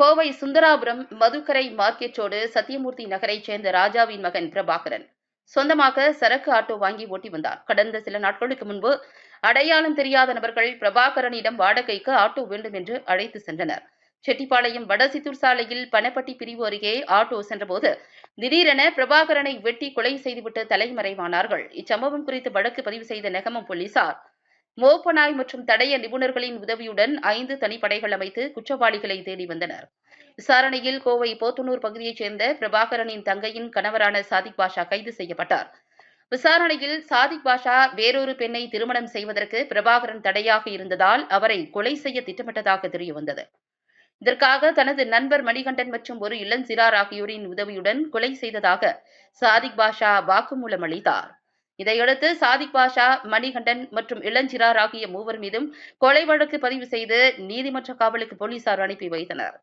கோவை சுந்தராபுரம் மதுக்கரை மார்க்கெட்டோடு சத்தியமூர்த்தி நகரைச் சேர்ந்த ராஜாவின் மகன் பிரபாகரன். சொந்தமாக சரக்கு ஆட்டோ வாங்கி ஓட்டி வந்தார். கடந்த சில நாட்களுக்கு முன்பு அடையாளம் தெரியாத நபர்கள் பிரபாகரனிடம் வாடகைக்கு ஆட்டோ வேண்டும் என்று அழைத்து சென்றனர். செட்டிப்பாளையம் வடசித்தூர் சாலையில் பனப்பட்டி பிரிவு அருகே ஆட்டோ சென்றபோது திடீரென பிரபாகரனை வெட்டி கொலை செய்துவிட்டு தலைமறைவானார்கள். இச்சம்பவம் குறித்து வழக்கு பதிவு செய்த நெகமம் போலீசார் மோப்பனாய் மற்றும் தடய நிபுணர்களின் உதவியுடன் ஐந்து தனிப்படைகள் அமைத்து குற்றவாளிகளை தேடி வந்தனர். விசாரணையில் கோவை போத்தனூர் பகுதியைச் சேர்ந்த பிரபாகரனின் தங்கையின் கணவரான சாதிக் பாஷா கைது செய்யப்பட்டார். விசாரணையில் சாதிக் பாஷா வேறொரு பெண்ணை திருமணம் செய்வதற்கு பிரபாகரன் தடையாக இருந்ததால் அவரை கொலை செய்ய திட்டமிட்டதாக தெரியவந்தது. இதற்காக தனது நண்பர் மணிகண்டன் மற்றும் ஒரு இளஞ்சிறார் ஆகியோரின் உதவியுடன் கொலை செய்ததாக சாதிக் பாஷா வாக்குமூலம் அளித்தார். இதையடுத்து சாதிக் பாஷா மணிகண்டன் மற்றும் இளஞ்சிறார் ஆகிய மூவர் மீதும் கொலை வழக்கு பதிவு செய்து நீதிமன்ற காவலுக்கு போலீசார் அனுப்பி வைத்தனர்.